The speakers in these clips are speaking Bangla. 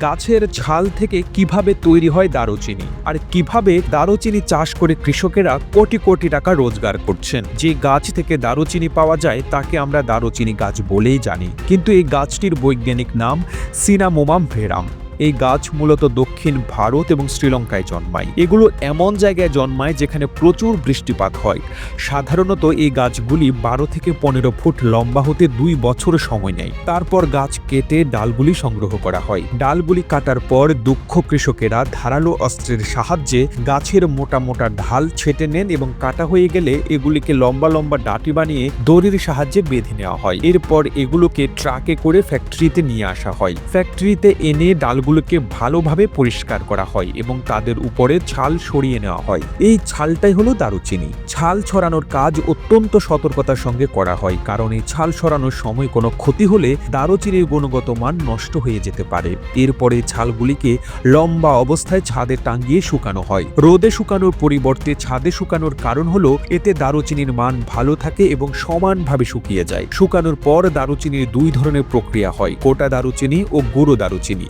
গাছের ছাল থেকে কীভাবে তৈরি হয় দারুচিনি? আর কীভাবে দারুচিনি চাষ করে কৃষকেরা কোটি কোটি টাকা রোজগার করছেন? যে গাছ থেকে দারুচিনি পাওয়া যায়, তাকে আমরা দারুচিনি গাছ বলেই জানি। কিন্তু এই গাছটির বৈজ্ঞানিক নাম সিনামোমাম ভেরাম। এই গাছ মূলত দক্ষিণ ভারত এবং শ্রীলঙ্কায় জন্মায়। এগুলো এমন জায়গায় জন্মায় যেখানে প্রচুর বৃষ্টিপাত হয়। সাধারণত এই গাছগুলি বারো থেকে পনেরো ফুট লম্বা হতে দুই বছর সময় নেয়। তারপর গাছ কেটে ডালগুলি সংগ্রহ করা হয়। ডালগুলি কাটার পর দুঃখ কৃষকেরা ধারালো অস্ত্রের সাহায্যে গাছের মোটা মোটা ঢাল ছেটে নেন এবং কাটা হয়ে গেলে এগুলিকে লম্বা লম্বা ডাটি বানিয়ে দড়ির সাহায্যে বেঁধে নেওয়া হয়। এরপর এগুলোকে ট্রাকে করে ফ্যাক্টরিতে নিয়ে আসা হয়। ফ্যাক্টরিতে এনে ডালগুলোকে ভালোভাবে পরিষ্কার করা হয় এবং তাদের উপরে ছাল সরিয়ে নেওয়া হয়। এই ছালটাই হলো দারুচিনি। ছাল ছড়ানোর কাজ অত্যন্ত সতর্কতার সঙ্গে করা হয়, কারণ এই ছাল সরানোর সময় কোনো ক্ষতি হলে দারুচিনির গুণগত মান নষ্ট হয়ে যেতে পারে। এরপরে ছালগুলিকে লম্বা অবস্থায় ছাদে টাঙ্গিয়ে শুকানো হয়। রোদে শুকানোর পরিবর্তে ছাদে শুকানোর কারণ হলো, এতে দারুচিনির মান ভালো থাকে এবং সমানভাবে শুকিয়ে যায়। শুকানোর পর দারুচিনির দুই ধরনের প্রক্রিয়া হয়, গোটা দারুচিনি ও গুঁড়ো দারুচিনি।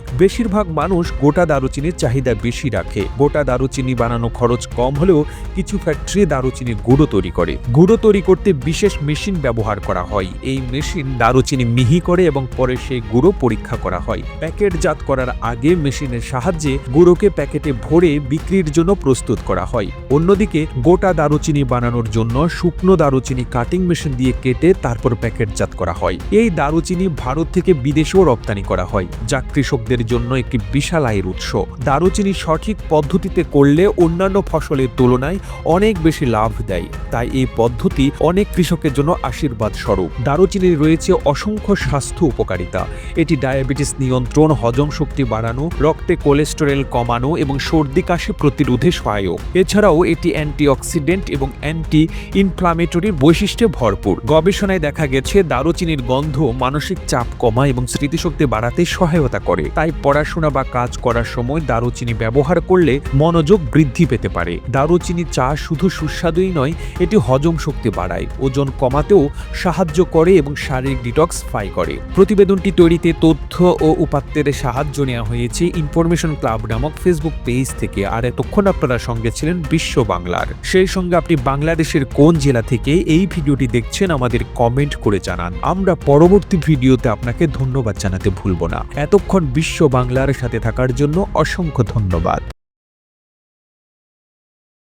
বেশিরভাগ মানুষ গোটা দারুচিনির চাহিদা বেশি রাখে। গোটা দারুচিনি বানানো খরচ কম হলেও কিছু ফ্যাক্টরি দারুচিনির গুঁড়ো তৈরি করে। গুঁড়ো তৈরি করতে বিশেষ মেশিন ব্যবহার করা হয়। এই মেশিন দারুচিনি মিহি করে এবং পরে সেই গুঁড়ো পরীক্ষা করা হয়। প্যাকেটজাত করার আগে মেশিনের সাহায্যে গুঁড়োকে প্যাকেটে ভরে বিক্রির জন্য প্রস্তুত করা হয়। অন্যদিকে গোটা দারুচিনি বানানোর জন্য শুকনো দারুচিনি কাটিং মেশিন দিয়ে কেটে তারপর প্যাকেটজাত করা হয়। এই দারুচিনি ভারত থেকে বিদেশেও রপ্তানি করা হয়। যা কৃষকদের জন্য একটি বিশাল আয়ের উৎস। দারুচিনি সঠিক পদ্ধতিতে করলে অন্যান্য ফসলের তুলনায় অনেক বেশি লাভ দেয়। তাই এই পদ্ধতি অনেক কৃষকের জন্য আশীর্বাদ স্বরূপ দারুচিনির রয়েছে অসংখ্য স্বাস্থ্য উপকারিতা। এটি ডায়াবেটিস নিয়ন্ত্রণ, হজম শক্তি বাড়ানো, রক্তে কোলেস্টেরল কমানো এবং সর্দি কাশি প্রতিরোধে সহায়ক। এছাড়াও এটি অ্যান্টিঅক্সিডেন্ট এবং অ্যান্টি ইনফ্লামেটরির বৈশিষ্ট্যে ভরপুর। গবেষণায় দেখা গেছে, দারুচিনির গন্ধ মানসিক চাপ কমায় এবং স্মৃতিশক্তি বাড়াতে সহায়তা করে। তাই পড়াশোনা বা কাজ করার সময় দারুচিনি ব্যবহার করলে মনোযোগ বৃদ্ধি পেতে পারে। দারুচিনি চা শুধু সুস্বাদুই নয়, এটি হজম শক্তি বাড়ায়, ওজন কমাতেও সাহায্য করে এবং শারীরিক ডিটক্স ফাই করে। প্রতিবেদনটি তৈরিতে তথ্য ও উপাত্তের সাহায্য নেওয়া হয়েছে ইনফরমেশন ক্লাব নামক ফেসবুক পেজ থেকে। আর এতক্ষণ আপনারা সঙ্গে ছিলেন বিশ্ব বাংলার। সেই সঙ্গে আপনি বাংলাদেশের কোন জেলা থেকে এই ভিডিওটি দেখছেন আমাদের কমেন্ট করে জানান। আমরা পরবর্তী ভিডিওতে আপনাকে ধন্যবাদ জানাতে ভুলব না। এতক্ষণ বিশ্ব বাংলার সাথে থাকার জন্য অসংখ্য ধন্যবাদ।